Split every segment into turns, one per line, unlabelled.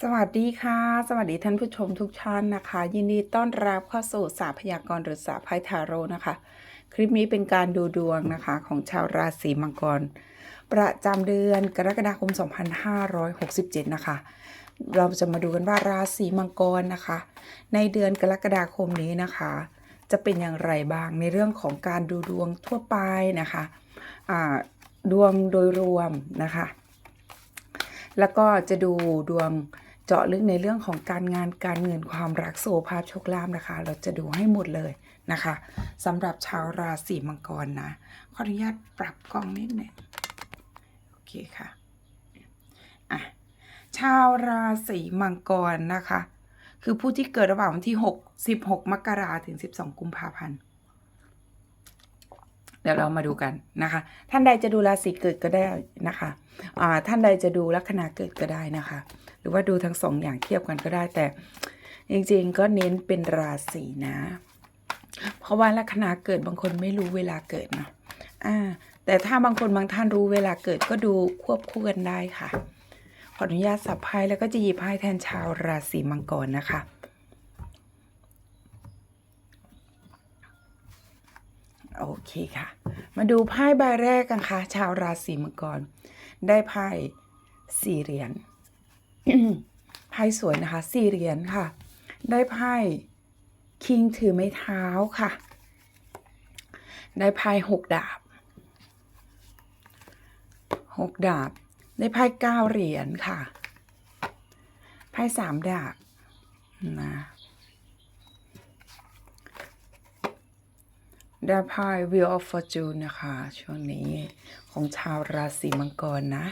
สวัสดีค่ะ สวัสดีท่านผู้ชมทุกท่านนะคะ ยินดีต้อนรับเข้าสู่สาพยากรณ์หรือสาไพ่ทาโร่นะคะ คลิปนี้เป็นการดูดวงนะคะของชาวราศีมังกร ประจำเดือนกรกฎาคม 2567 นะคะ เราจะมาดูกันว่าราศีมังกรนะคะ ในเดือนกรกฎาคมนี้นะคะ จะเป็นอย่างไรบ้างในเรื่องของการดูดวงทั่วไปนะคะดวงโดยรวมนะคะ แล้วก็จะดูดวงเจาะลึกในเรื่องของการงานการเงินความรักโสภาพโชคลาภนะคะ เราจะดูให้หมดเลยนะคะสำหรับชาวราศีมังกรนะขออนุญาตปรับกล้องนิดหนึ่งโอเคค่ะอะชาวราศีมังกรนะคะ คือผู้ที่เกิดระหว่างวันที่ 6 16 มกราถึง 12 กุมภาพันธ์ ดี๋ยวเรามาดูกันนะคะ ท่านใดจะดูราศีเกิดก็ได้นะคะอ่าท่านใดจะดูลัคนาเกิดก็ได้นะคะ หรือว่าดูทั้งสองอย่างเทียบกันก็ได้แต่ จริงๆก็เน้นเป็นราศีนะ เพราะว่าลัคนาเกิดบางคนไม่รู้เวลาเกิดเนาะอ่าแต่ถ้าบางคนบางท่านรู้เวลาเกิดก็ดูควบคู่กันได้ค่ะขออนุญาตสับไพ่แล้วก็จะหยิบไพ่แทนชาวราศีมังกรนะคะ โอเคค่ะ มาดูไพ่ใบแรกกันค่ะ ชาวราศีมังกร ได้ไพ่สี่เหรียญไพ่สวยนะคะสี่เหรียญค่ะ ได้ไพ่คิงถือไม้เท้าค่ะ ได้ไพ่หกดาบหกดาบ ได้ไพ่เก้าเหรียญค่ะ ไพ่สามดาบนะ ด้ไพ่ Wheel of Fortune นะคะ ช่วงนี้ของชาวราศีมังกรนะ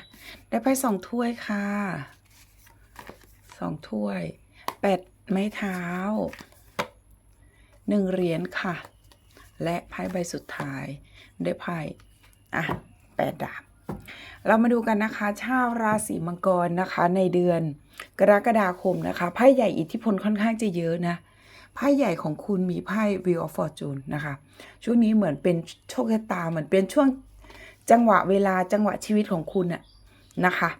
ได้ไพ่สองถ้วยค่ะสองถ้วยแปดไม้เท้าหนึ่งเหรียญค่ะ และไพ่ใบสุดท้ายได้ไพ่อะแปดดาบเรามาดูกันนะคะชาวราศีมังกรนะคะในเดือนกรกฎาคมนะคะไพ่ใหญ่อิทธิพลค่อนข้างจะเยอะนะ ไพ่ใหญ่ของคุณมีไพ่ Wheel of Fortune นะคะ ช่วงนี้เหมือนเป็นโชคชะตาเหมือนเป็นช่วงจังหวะเวลาจังหวะชีวิตของคุณอะนะคะ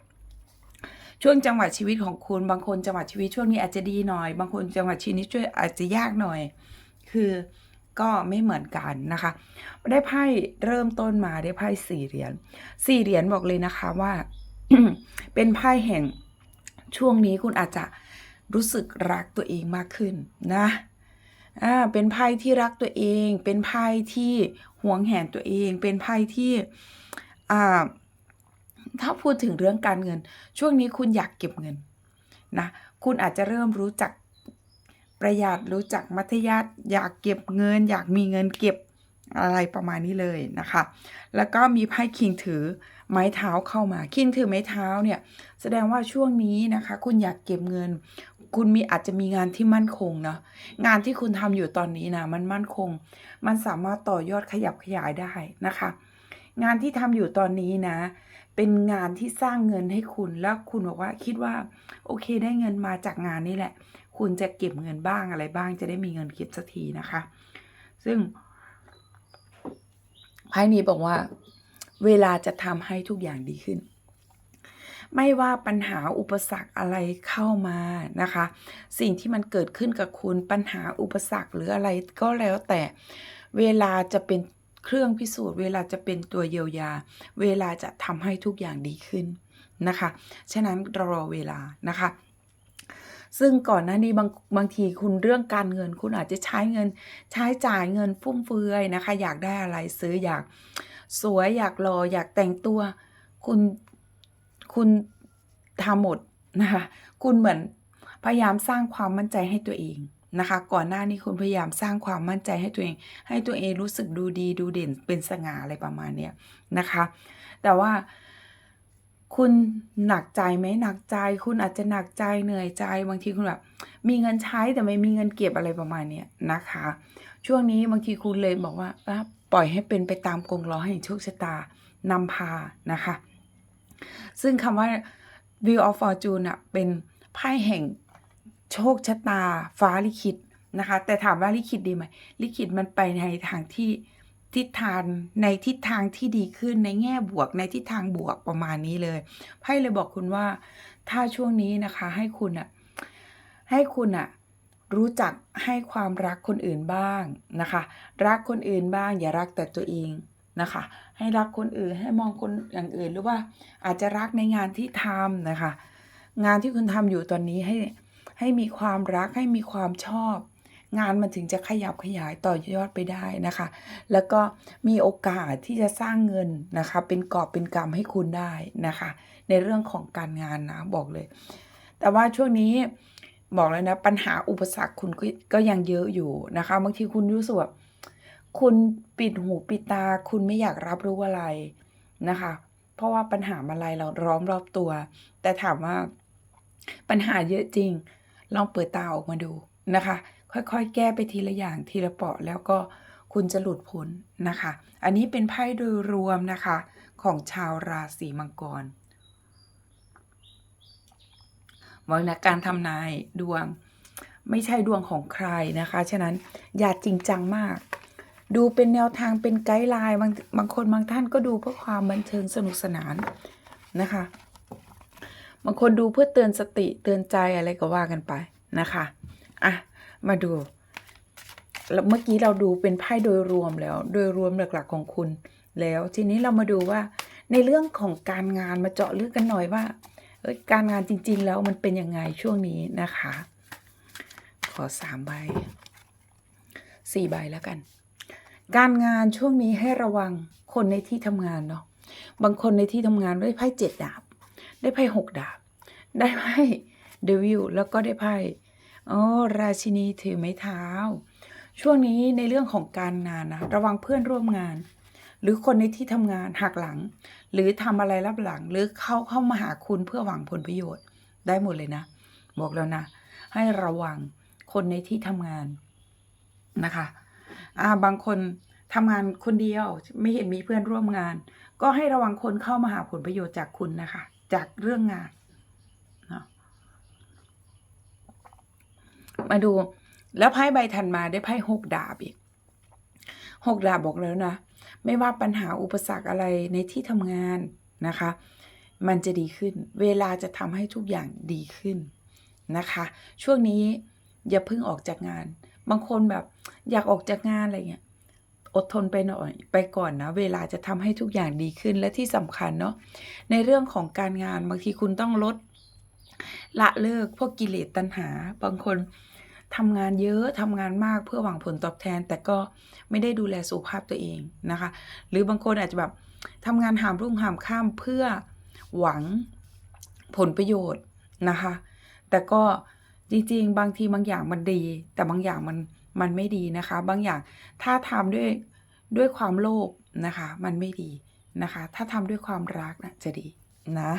ช่วงจังหวะชีวิตของคุณ บางคนจังหวะชีวิตช่วงนี้อาจจะดีหน่อย บางคนจังหวะชีวิตช่วยอาจจะยากหน่อย คือก็ไม่เหมือนกันนะคะ ได้ไพ่เริ่มต้นมาได้ไพ่สี่เหรียญสี่เหรียญบอกเลยนะคะว่า เป็นไพ่แห่งช่วงนี้คุณอาจจะ รู้สึกรักตัวเองมากขึ้นนะอ่าเป็นไพ่ที่รักตัวเอง เป็นไพ่ที่หวงแหนตัวเอง เป็นไพ่ที่อ่าถ้าพูดถึงเรื่องการเงิน ช่วงนี้คุณอยากเก็บเงินนะคุณอาจจะเริ่มรู้จักประหยัดรู้จักมัธยัติอยากเก็บเงิน อยากมีเงินเก็บอะไรประมาณนี้เลยนะคะ แล้วก็มีไพ่คิงถือไม้เท้าเข้ามา คิงถือไม้เท้าเนี่ยแสดงว่าช่วงนี้นะคะ คุณอยากเก็บเงิน คุณมีอาจจะมีงานที่มั่นคงนะงานที่คุณทำอยู่ตอนนี้นะมันมั่นคง มันสามารถต่อยอดขยับขยายได้นะคะ งานที่ทำอยู่ตอนนี้นะ เป็นงานที่สร้างเงินให้คุณแล้วคุณบอกว่าคิดว่า โอเคได้เงินมาจากงานนี้แหละ คุณจะเก็บเงินบ้างอะไรบ้าง จะได้มีเงินเก็บสักทีนะคะ ซึ่งไพ่นี้บอกว่า เวลาจะทำให้ทุกอย่างดีขึ้น ไม่ว่าปัญหาอุปสรรคอะไรเข้ามานะคะ สิ่งที่มันเกิดขึ้นกับคุณปัญหาอุปสรรคหรืออะไรก็แล้วแต่เวลาจะเป็นเครื่องพิสูจน์ เวลาจะเป็นตัวเยียวยา เวลาจะทำให้ทุกอย่างดีขึ้นนะคะ ฉะนั้นรอเวลานะคะซึ่งก่อนหน้านี้บางบางทีคุณเรื่องการเงิน คุณอาจจะใช้เงินใช้จ่ายเงินฟุ่มเฟือยนะคะ อยากได้อะไรซื้ออยากสวยอยากรออยากแต่งตัว คุณ คุณทำหมดนะคะ คุณเหมือนพยายามสร้างความมั่นใจให้ตัวเองนะคะ ก่อนหน้านี้คุณพยายามสร้างความมั่นใจให้ตัวเอง ให้ตัวเองรู้สึกดูดีดูเด่นเป็นสง่าอะไรประมาณเนี้ยนะคะ แต่ว่าคุณหนักใจไหมหนักใจ คุณอาจจะหนักใจเหนื่อยใจบางทีคุณแบบมีเงินใช้แต่ไม่มีเงินเก็บอะไรประมาณเนี้ยนะคะ ช่วงนี้บางทีคุณเลยบอกว่าปล่อยให้เป็นไปตามกงล้อแห่งโชคชะตานำพานะคะ ซึ่งคำว่า Wheel of Fortune อะเป็นไพ่แห่งโชคชะตาฟ้าลิขิตนะคะ แต่ถามว่าลิขิตดีไหมลิขิตมันไปในทางที่ทิศทางในทิศทางที่ดีขึ้นในแง่บวกในทิศทางบวกประมาณนี้เลยไพ่เลยบอกคุณว่า ถ้าช่วงนี้นะคะให้คุณอะให้คุณอะรู้จักให้ความรักคนอื่นบ้างนะคะ รักคนอื่นบ้าง อย่ารักแต่ตัวเอง นะคะ ให้รักคนอื่นให้มองคนอย่างอื่นหรือว่าอาจจะรักในงานที่ทำนะคะ งานที่คุณทำอยู่ตอนนี้ให้ให้มีความรักให้มีความชอบ งานมันถึงจะขยับขยายต่อยอดไปได้นะคะ แล้วก็มีโอกาสที่จะสร้างเงินนะคะ เป็นกอบเป็นกำให้คุณได้นะคะ ในเรื่องของการงานนะบอกเลย แต่ว่าช่วงนี้บอกเลยนะปัญหาอุปสรรคคุณก็ก็ยังเยอะอยู่นะคะบางทีคุณรู้สึกแบบ คุณปิดหูปิดตา คุณไม่อยากรับรู้อะไรนะคะ เพราะว่าปัญหาอะไรเราร้อมรอบตัว แต่ถามว่าปัญหาเยอะจริง ลองเปิดตาออกมาดูนะคะ ค่อยๆ แก้ไปทีละอย่างทีละเปาะแล้วก็คุณจะหลุดพ้นนะคะ อันนี้เป็นไพ่โดยรวมนะคะของชาวราศีมังกรบอกนะการทำนายดวงไม่ใช่ดวงของใครนะคะ ฉะนั้นอย่าจริงจังมาก ดูเป็นแนวทางเป็นไกด์ไลน์บางบางคนบางท่านก็ดูเพื่อความบันเทิงสนุกสนานนะคะ บางคนดูเพื่อเตือนสติเตือนใจอะไรก็ว่ากันไปนะคะอะมาดูแล้วเมื่อกี้เราดูเป็นไพ่โดยรวมแล้ว โดยรวมหลักๆของคุณ แล้วทีนี้เรามาดูว่าในเรื่องของการงานมาเจาะลึกกันหน่อยว่าการงานจริง ๆ แล้วมันเป็นยังไงช่วงนี้นะคะ ขอสามใบสี่ใบแล้วกัน การงานช่วงนี้ให้ระวังคนในที่ทำงานเนาะบางคนในที่ทำงานได้ไพ่เจ็ดดาบ ได้ไพ่หกดาบ ได้ไพ่เดวิลแล้วก็ได้ไพ่อ๋อราชินีถือไม้เท้า ช่วงนี้ในเรื่องของการงานนะระวังเพื่อนร่วมงาน หรือคนในที่ทำงานหักหลัง หรือทำอะไรรับหลัง หรือเข้าเข้ามาหาคุณเพื่อหวังผลประโยชน์ ได้หมดเลยนะ บอกแล้วนะ ให้ระวังคนในที่ทำงานนะคะ อ่าบางคนทำงานคนเดียวไม่เห็นมีเพื่อนร่วมงาน ก็ให้ระวังคนเข้ามาหาผลประโยชน์จากคุณนะคะ จากเรื่องงานนะมาดูแล้วไพ่ใบถัดมาได้ไพ่หกดาบอีกหกดาบบอกแล้วนะ ไม่ว่าปัญหาอุปสรรคอะไรในที่ทำงานนะคะ มันจะดีขึ้น เวลาจะทำให้ทุกอย่างดีขึ้นนะคะ ช่วงนี้อย่าเพิ่งออกจากงาน บางคนแบบอยากออกจากงานอะไรเงี้ยอดทนไปหน่อยไปก่อนนะ เวลาจะทำให้ทุกอย่างดีขึ้นและที่สำคัญเนาะในเรื่องของการงานบางทีคุณต้องลดละเลิกพวกกิเลสตัณหา บางคนทำงานเยอะทำงานมากเพื่อหวังผลตอบแทน แต่ก็ไม่ได้ดูแลสุขภาพตัวเองนะคะ หรือบางคนอาจจะแบบทำงานหามรุ่งหามข้ามเพื่อหวังผลประโยชน์นะคะ แต่ก็ จริงๆ บางทีบางอย่างมันดี แต่บางอย่างมันมันไม่ดีนะคะ บางอย่างถ้าทำด้วยด้วยความโลภนะคะ มันไม่ดีนะคะ ถ้าทำด้วยความรักนะจะดีนะ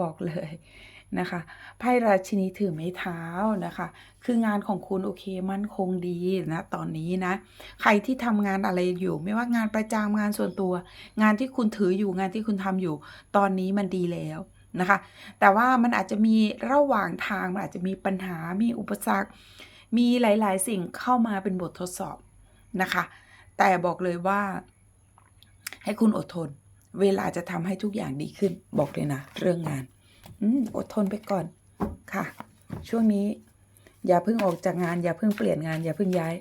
บอกเลยนะคะไพ่ราชินีถือไม้เท้านะคะ คืองานของคุณโอเคมั่นคงดีนะตอนนี้นะ ใครที่ทำงานอะไรอยู่ ไม่ว่างานประจำงานส่วนตัว งานที่คุณถืออยู่งานที่คุณทำอยู่ ตอนนี้มันดีแล้ว นะคะ แต่ว่ามันอาจจะมีระหว่างทางมันอาจจะมีปัญหา มีอุปสรรค มีหลาย ๆ สิ่งเข้ามาเป็นบททดสอบนะคะ แต่บอกเลยว่า ให้คุณอดทน เวลาจะทำให้ทุกอย่างดีขึ้น บอกเลยนะ เรื่องงานอือดทนไปก่อนค่ะ ช่วงนี้ อย่าเพิ่งออกจากงาน อย่าเพิ่งเปลี่ยนงาน อย่าเพิ่งย้าย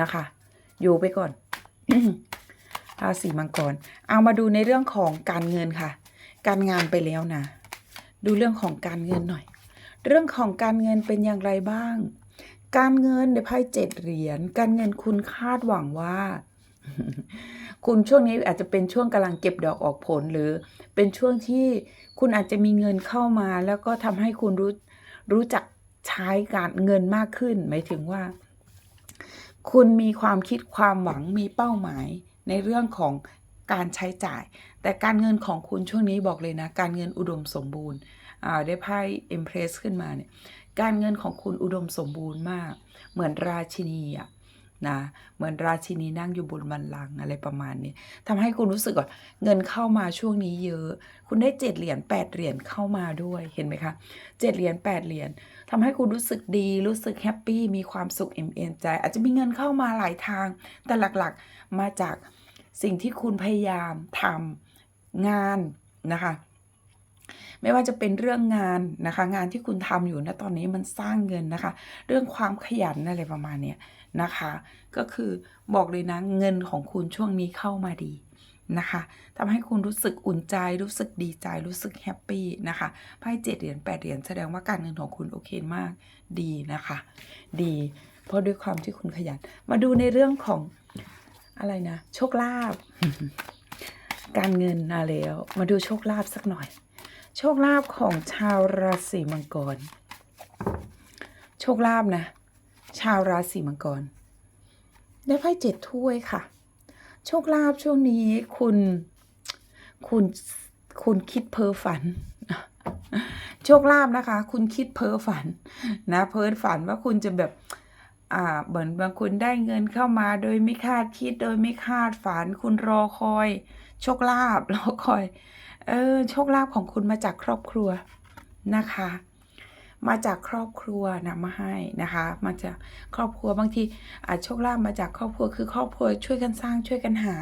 นะคะ อยู่ไปก่อนราศีมังกร เอามาดูในเรื่องของการเงินค่ะ การงานไปแล้วนะ ดูเรื่องของการเงินหน่อย เรื่องของการเงินเป็นอย่างไรบ้าง การเงินในไพ่เจ็ดเหรียญการเงินคุณคาดหวังว่า คุณช่วงนี้อาจจะเป็นช่วงกำลังเก็บดอกออกผลหรือ เป็นช่วงที่คุณอาจจะมีเงินเข้ามา แล้วก็ทำให้คุณรู้รู้จักใช้การเงินมากขึ้น หมายถึงว่า คุณมีความคิดความหวังมีเป้าหมายในเรื่องของ การใช้จ่าย แต่การเงินของคุณช่วงนี้บอกเลยนะ การเงินอุดมสมบูรณ์ได้ไพ่ Empress ขึ้นมาเนี่ยการเงินของคุณอุดมสมบูรณ์มาก เหมือนราชินีอะนะเหมือนราชินีนั่งอยู่บนบัลลังอะไรประมาณนี้ทำให้คุณรู้สึกว่าเงินเข้ามาช่วงนี้เยอะ คุณได้เจ็ดเหรียญแปดเหรียญเข้ามาด้วยเห็นไหมคะเจ็ดเหรียญแปดเหรียญทำให้คุณรู้สึกดีรู้สึกแฮปปี้มีความสุขเอ็มเอ็นใจ อาจจะมีเงินเข้ามาหลายทาง แต่หลักๆมาจาก สิ่งที่คุณพยายามทำงานนะคะ ไม่ว่าจะเป็นเรื่องงานนะคะ งานที่คุณทำอยู่นะตอนนี้มันสร้างเงินนะคะ เรื่องความขยันอะไรประมาณเนี้ยนะคะ ก็คือบอกเลยนะเงินของคุณช่วงนี้เข้ามาดีนะคะทำให้คุณรู้สึกอุ่นใจ รู้สึกดีใจ รู้สึกแฮปปี้นะคะไพ่เจ็ดเหรียญแปดเหรียญแสดงว่าการเงินของคุณโอเคมาก ดีนะคะ ดี เพราะด้วยความที่คุณขยัน มาดูในเรื่องของ อะไรนะ โชคลาภการเงินมาแล้ว มาดูโชคลาภสักหน่อย โชคลาภของชาวราศีมังกร โชคลาภนะ ชาวราศีมังกร ได้ไพ่เจ็ดถ้วยค่ะ โชคลาภช่วงนี้คุณคุณคุณคิดเพ้อฝัน โชคลาภนะคะ คุณคิดเพ้อฝัน นะ เพ้อฝันว่าคุณจะแบบอ่า เหมือนบางคุณได้เงินเข้ามาโดยไม่คาดคิดโดยไม่คาดฝันคุณรอคอย โชคลาภรอคอย เออ โชคลาภของคุณมาจากครอบครัวนะคะ มาจากครอบครัวนำมาให้นะคะ มาจากครอบครัวบางทีอาจโชคลาภมาจากครอบครัวคือครอบครัวช่วยกันสร้างช่วยกันหา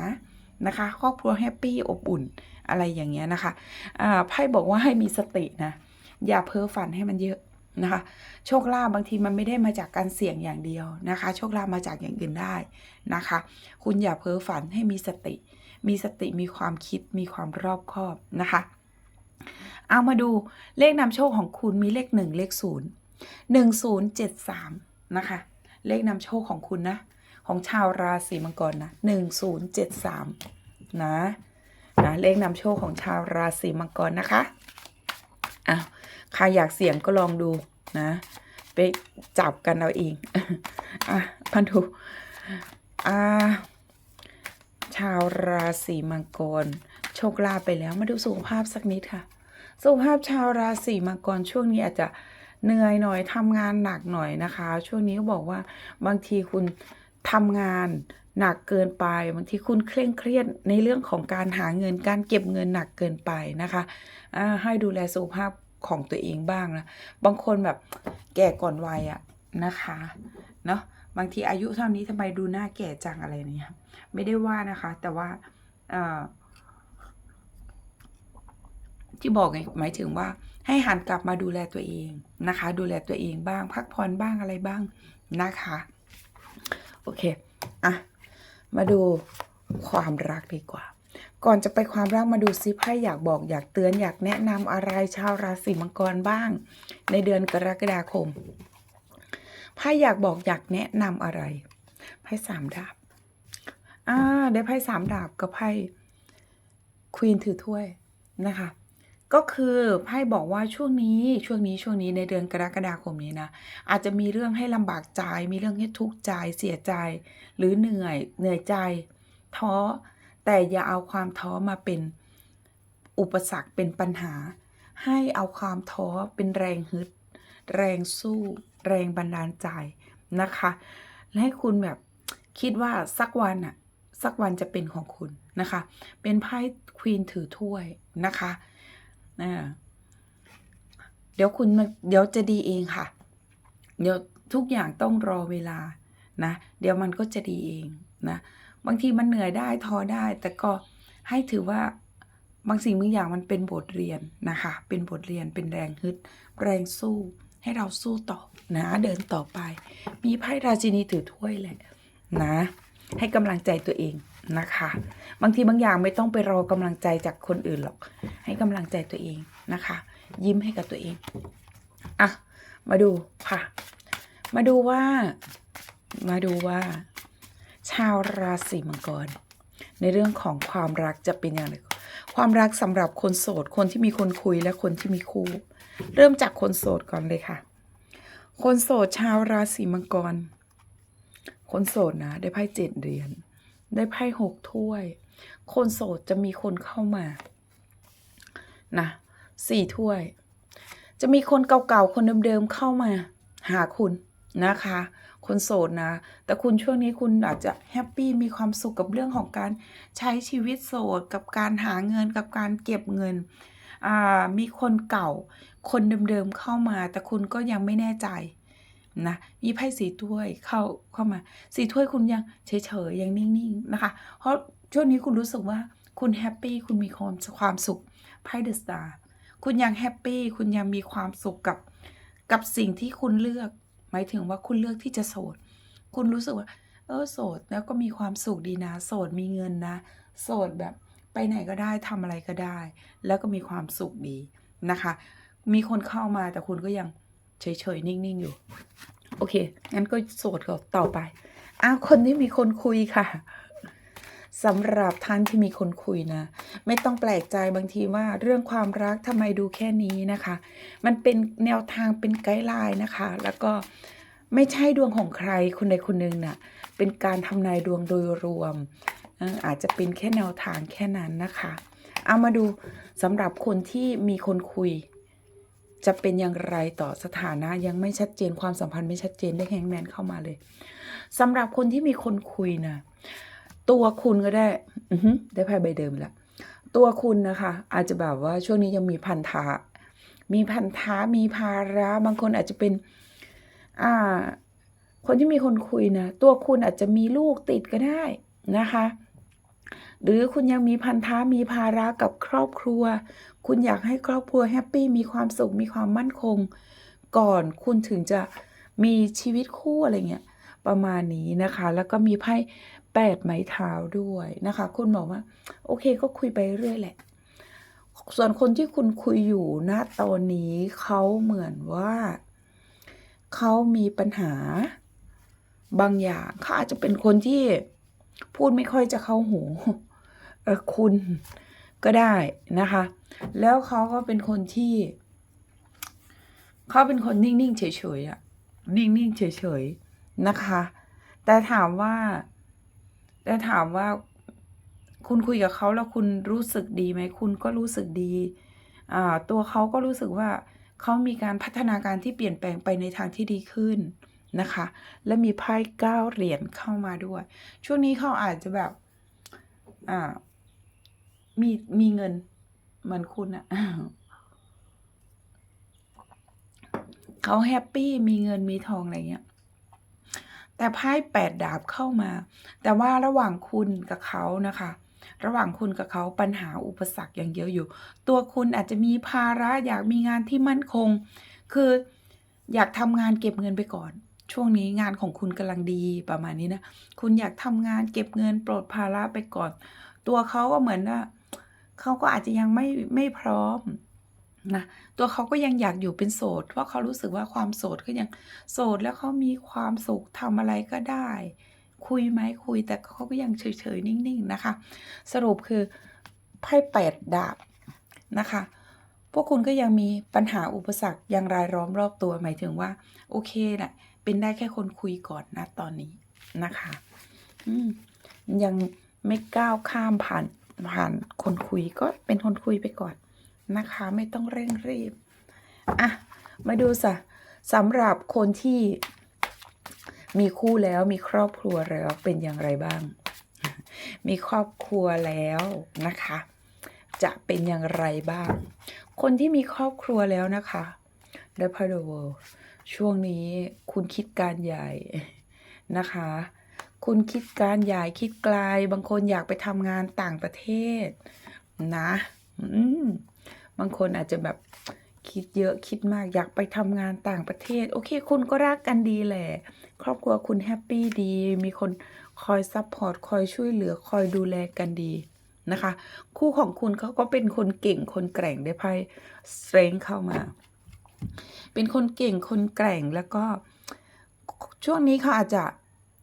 นะคะ ครอบครัวแฮปปี้อบอุ่นอะไรอย่างเงี้ยนะคะอ่าไพ่บอกว่าให้มีสตินะอย่าเพ้อฝันให้มันเยอะ นะคะ โชคลาภบางทีมันไม่ได้มาจากการเสี่ยงอย่างเดียวนะคะ โชคลาภมาจากอย่างอื่นได้นะคะ คุณอย่าเพ้อฝันให้มีสติ มีสติมีความคิดมีความรอบคอบนะคะ เอามาดูเลขนำโชคของคุณมีเลขหนึ่งเลขศูนย์หนึ่งศูนย์เจ็ดสามนะคะ เลขนำโชคของคุณนะ ของชาวราศีมังกรนะหนึ่งศูนย์เจ็ดสามนะนะเลขนำโชคของชาวราศีมังกรนะคะ อ้าวใครอยากเสี่ยงก็ลองดูนะ ไปจับกันเอาเองอะพันธุอ่าชาวราศีมังกร โชคลาภไปแล้วมาดูสุขภาพสักนิดค่ะ สุขภาพชาวราศีมังกรช่วงนี้อาจจะเหนื่อยหน่อยทำงานหนักหน่อยนะคะ ช่วงนี้ก็บอกว่าบางทีคุณทำงาน หนักเกินไปบางทีคุณเคร่งเครียดในเรื่องของการหาเงินการเก็บเงินหนักเกินไปนะคะให้ดูแลสุขภาพของตัวเองบ้างนะบางคนแบบแก่ก่อนวัยอะนะคะเนาะบางทีอายุเท่านี้ทำไมดูหน้าแก่จังอะไรเนี่ยไม่ได้ว่านะคะ แต่ว่าที่บอกไงหมายถึงว่าให้หันกลับมาดูแลตัวเองนะคะ ดูแลตัวเองบ้าง พักผ่อนบ้างอะไรบ้างนะคะ โอเค อะ มาดูความรักดีกว่า ก่อนจะไปความรักมาดูซิไพ่อยากบอกอยากเตือนอยากแนะนำอะไรชาวราศีมังกรบ้าง ในเดือนกรกฎาคมไพ่อยากบอกอยากแนะนำอะไรไพ่สามดาบ อ่า ได้ไพ่สามดาบกับไพ่ควีนถือถ้วยนะคะ ก็คือไพ่บอกว่าช่วงนี้ช่วงนี้ช่วงนี้ในเดือนกรกฎาคมนี้นะ อาจจะมีเรื่องให้ลำบากใจ มีเรื่องให้ทุกข์ใจเสียใจ หรือเหนื่อยเหนื่อยใจ ท้อ แต่อย่าเอาความท้อมาเป็นอุปสรรคเป็นปัญหา ให้เอาความท้อเป็นแรงฮึด แรงสู้ แรงบันดาลใจนะคะและให้คุณแบบคิดว่าสักวันอะสักวันจะเป็นของคุณนะคะ เป็นไพ่ควีนถือถ้วยนะคะ อ่าเดี๋ยวคุณมาเดี๋ยวจะดีเองค่ะ เดี๋ยวทุกอย่างต้องรอเวลานะ เดี๋ยวมันก็จะดีเองนะ บางทีมันเหนื่อยได้ท้อได้ แต่ก็ให้ถือว่าบางสิ่งบางอย่างมันเป็นบทเรียนนะคะ เป็นบทเรียนเป็นแรงฮึด แรงสู้ให้เราสู้ต่อนะเดินต่อไป มีไพ่ราชินีถือถ้วยแหละนะ ให้กำลังใจตัวเอง นะคะ บางทีบางอย่างไม่ต้องไปรอกำลังใจจากคนอื่นหรอก ให้กำลังใจตัวเองนะคะ ยิ้มให้กับตัวเอง อะ มาดูค่ะ มาดูว่า มาดูว่า ชาวราศีมังกร ในเรื่องของความรักจะเป็นอย่างไรความรักสำหรับคนโสด คนที่มีคนคุยและคนที่มีคู่ เริ่มจากคนโสดก่อนเลยค่ะ คนโสดชาวราศีมังกร คนโสดนะ ได้ไพ่เจ็ดเหรียญ ได้ไพ่หกถ้วย คนโสดจะมีคนเข้ามานะสี่ถ้วย จะมีคนเก่าๆ คนเดิมๆเข้ามาหาคุณนะคะ คนโสดนะ แต่คุณช่วงนี้คุณอาจจะแฮปปี้มีความสุขกับเรื่องของการใช้ชีวิตโสด กับการหาเงินกับการเก็บเงิน มีคนเก่า คนเดิมๆเข้ามา แต่คุณก็ยังไม่แน่ใจ นะมีไพ่สีถ้วยเข้าเข้ามาสีถ้วยคุณยังเฉยๆยังนิ่งๆนะคะ เพราะช่วงนี้คุณรู้สึกว่าคุณแฮปปี้คุณมีความความสุขไพ่เดอะสตาร์คุณยังแฮปปี้คุณยังมีความสุขกับกับสิ่งที่คุณเลือก หมายถึงว่าคุณเลือกที่จะโสด คุณรู้สึกว่า เออโสดแล้วก็มีความสุขดีนะ โสดมีเงินนะ โสดแบบไปไหนก็ได้ทำอะไรก็ได้ แล้วก็มีความสุขดีนะคะ มีคนเข้ามาแต่คุณก็ยัง เฉยๆ นิ่ง ๆ อยู่ โอเค งั้นก็โสดก็ต่อไป อ้าว คนที่มีคนคุยค่ะสำหรับท่านที่มีคนคุยนะ ไม่ต้องแปลกใจบางทีว่าเรื่องความรักทำไมดูแค่นี้นะคะ มันเป็นแนวทางเป็นไกด์ไลน์นะคะ แล้วก็ไม่ใช่ดวงของใครคนใดคนหนึ่งน่ะเป็นการทำนายดวงโดยรวม อาจจะเป็นแค่แนวทางแค่นั้นนะคะ เอามาดูสำหรับคนที่มีคนคุย จะเป็นอย่างไรต่อสถานะยังไม่ชัดเจนความสัมพันธ์ไม่ชัดเจนได้แฮงแมนเข้ามาเลยสำหรับคนที่มีคนคุยนะตัวคุณก็ได้ได้ไพ่ใบเดิมแล้วตัวคุณนะคะ อาจจะแบบว่าช่วงนี้ยังมีพันธะมีพันธะมีภาระ บางคนอาจจะเป็น อ่า คนที่มีคนคุยนะ ตัวคุณอาจจะมีลูกติดก็ได้นะคะ หรือคุณยังมีพันธะมีภาระกับครอบครัว คุณอยากให้ครอบครัวแฮปปี้มีความสุขมีความมั่นคง ก่อนคุณถึงจะมีชีวิตคู่อะไรเงี้ยประมาณนี้นะคะ แล้วก็มีไพ่แปดไม้เท้าด้วยนะคะ คุณบอกว่า โอเคก็คุยไปเรื่อยแหละ ส่วนคนที่คุณคุยอยู่ณตอนนี้เขาเหมือนว่าเขามีปัญหาบางอย่างเขาอาจจะเป็นคนที่พูดไม่ค่อยจะเข้าหู คุณก็ได้นะคะ แล้วเขาก็เป็นคนที่ เขาเป็นคนนิ่ง ๆ เฉย ๆอะนิ่ง ๆ เฉย ๆ นะคะ แต่ถามว่า แต่ถามว่าคุณคุยกับเขาแล้วคุณรู้สึกดีไหม คุณก็รู้สึกดี อ่า ตัวเขาก็รู้สึกว่าเขามีการพัฒนาการที่เปลี่ยนแปลงไปในทางที่ดีขึ้นนะคะ และมีไพ่เก้าเหรียญเข้ามาด้วย ช่วงนี้เขาอาจจะแบบ อ่า มีมีเงินเหมือนคุณอะเขาแฮปปี้มีเงินมีทองอะไรเงี้ย แต่ไพ่แปดดาบเข้ามา แต่ว่าระหว่างคุณกับเขานะคะ ระหว่างคุณกับเขาปัญหาอุปสรรคยังเยอะอยู่ ตัวคุณอาจจะมีภาระอยากมีงานที่มั่นคง คืออยากทำงานเก็บเงินไปก่อน ช่วงนี้งานของคุณกำลังดีประมาณนี้นะ คุณอยากทำงานเก็บเงินปลดภาระไปก่อน ตัวเขาก็เหมือนว่า เขาก็อาจจะยังไม่ไม่พร้อมนะตัวเขาก็ยังอยากอยู่เป็นโสด เพราะเขารู้สึกว่าความโสดก็ยังโสดแล้วเขามีความสุขทำอะไรก็ได้ คุยไหมคุยแต่เขาก็ยังเฉยๆนิ่งๆนะคะ สรุปคือไพ่แปดดาบนะคะพวกคุณก็ยังมีปัญหาอุปสรรคยังรายล้อมรอบตัวหมายถึงว่า โอเคแหละเป็นได้แค่คนคุยก่อนนะตอนนี้นะคะยังไม่ก้าวข้ามผ่าน ผ่านคนคุยก็เป็นคนคุยไปก่อนนะคะ ไม่ต้องเร่งรีบอะมาดูสะสำหรับคนที่มีคู่แล้วมีครอบครัวแล้วเป็นอย่างไรบ้าง มีครอบครัวแล้วนะคะ จะเป็นอย่างไรบ้าง คนที่มีครอบครัวแล้วนะคะได้พาร์เวิลช่วงนี้คุณคิดการใหญ่นะคะ คุณคิดการใหญ่คิดไกล บางคนอยากไปทำงานต่างประเทศ นะบางคนอาจจะแบบคิดเยอะคิดมากอยากไปทำงานต่างประเทศ โอเค คุณก็รักกันดีแหละ ครอบครัวคุณแฮปปี้ดี มีคนคอยซัพพอร์ตคอยช่วยเหลือคอยดูแลกันดีนะคะ คู่ของคุณเขาก็เป็นคนเก่งคนแกร่งได้ไพ่สเตรนเข้ามา เป็นคนเก่งคนแกร่งแล้วก็ช่วงนี้เขาอาจจะ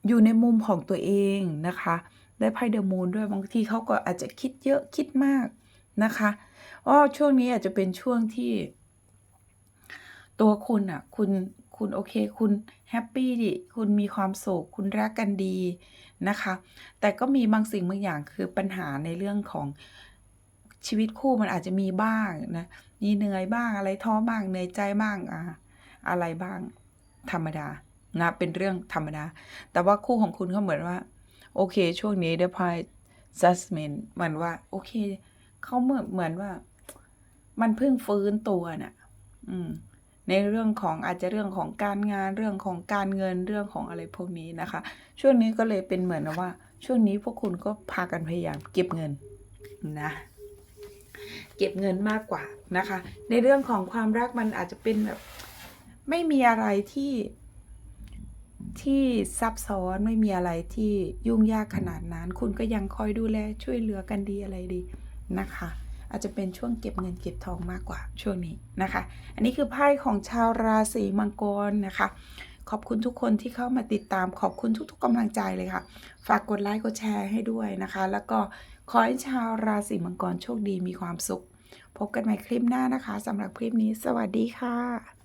อยู่ในมุมของตัวเองนะคะ ได้ไพ่เดอะมูนด้วยบางทีเขาก็อาจจะคิดเยอะคิดมากนะคะอ๋อช่วงนี้อาจจะเป็นช่วงที่ ตัวคุณอะ คุณคุณโอเค คุณแฮปปี้ดิ คุณมีความสุขคุณรักกันดีนะคะ แต่ก็มีบางสิ่งบางอย่างคือปัญหาในเรื่องของชีวิตคู่มันอาจจะมีบ้างนะ มีเหนื่อยบ้างอะไรท้อบ้างเหนื่อยใจบ้างอะอะไรบ้าง ธรรมดา นะเป็นเรื่องธรรมดา แต่ว่าคู่ของคุณเขาเหมือนว่า โอเค ช่วงนี้เดพายจัสเมนเหมือนว่า โอเคเขาเหมือนเหมือนว่า มันเพิ่งฟื้นตัวน่ะ อืม ในเรื่องของอาจจะเรื่องของการงานเรื่องของการเงินเรื่องของอะไรพวกนี้นะคะ ช่วงนี้ก็เลยเป็นเหมือนว่า ช่วงนี้พวกคุณก็พากันพยายามเก็บเงินนะเก็บเงินมากกว่านะคะ ในเรื่องของความรักมันอาจจะเป็นแบบ ไม่มีอะไรที่ ที่ซับซ้อนไม่มีอะไรที่ยุ่งยากขนาดนั้น คุณก็ยังคอยดูแลช่วยเหลือกันดีอะไรดีนะคะ อาจจะเป็นช่วงเก็บเงินเก็บทองมากกว่าช่วงนี้นะคะ อันนี้คือไพ่ของชาวราศีมังกรนะคะ ขอบคุณทุกคนที่เข้ามาติดตามขอบคุณทุก ๆกำลังใจเลยค่ะ ฝากกดไลค์กดแชร์ให้ด้วยนะคะ แล้วก็ขอให้ชาวราศีมังกรโชคดีมีความสุข พบกันใหม่คลิปหน้านะคะสำหรับคลิปนี้ สวัสดีค่ะ